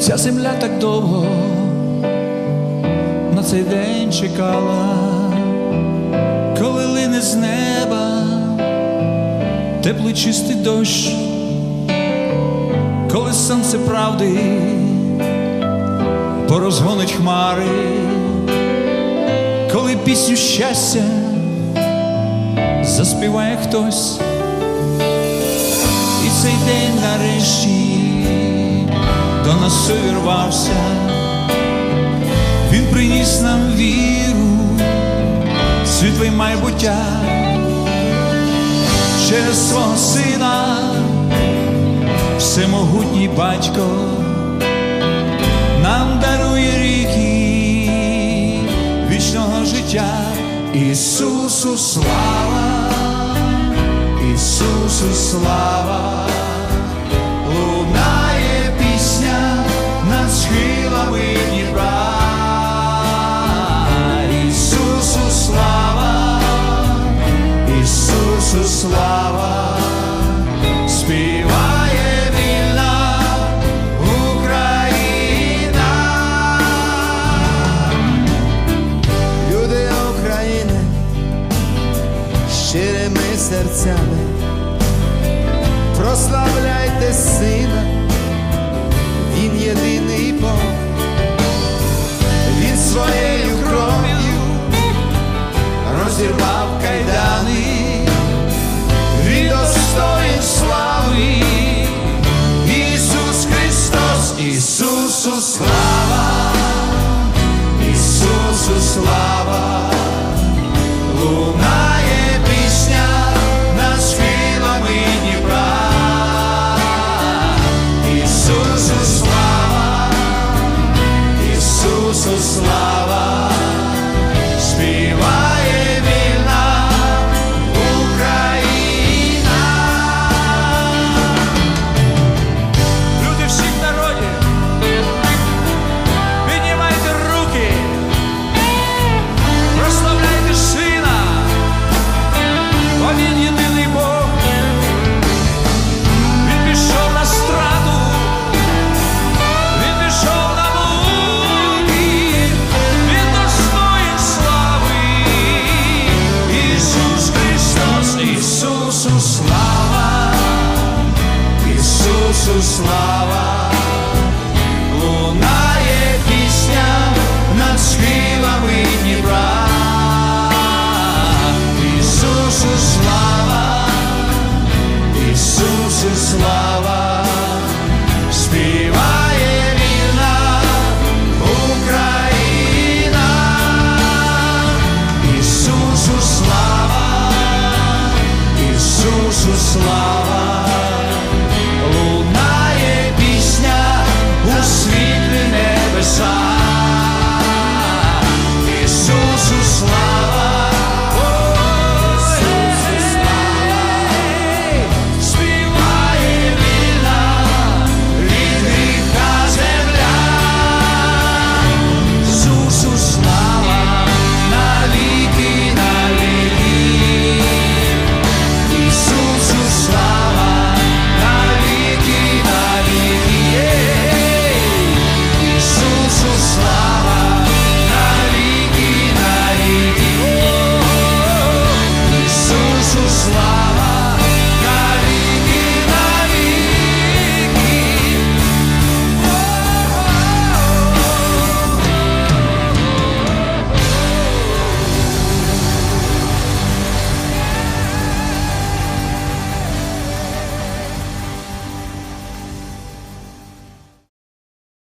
Ця земля так довго на цей день чекала, коли лине з неба теплий чистий дощ, коли сонце правди порозгонить хмари, коли пісню щастя заспіває хтось, і цей день нарешті до нас увірвався, він приніс нам віру, світле й майбуття. Через свого сина, всемогутній батько нам дарує ріки вічного життя. Ісусу слава, Ісусу слава, щирими серцями, прославляйте сина, він єдиний Бог, він своєю кров'ю розірвав кайдани, він достоїн слави, Ісус Христос, Ісусу слава. слава.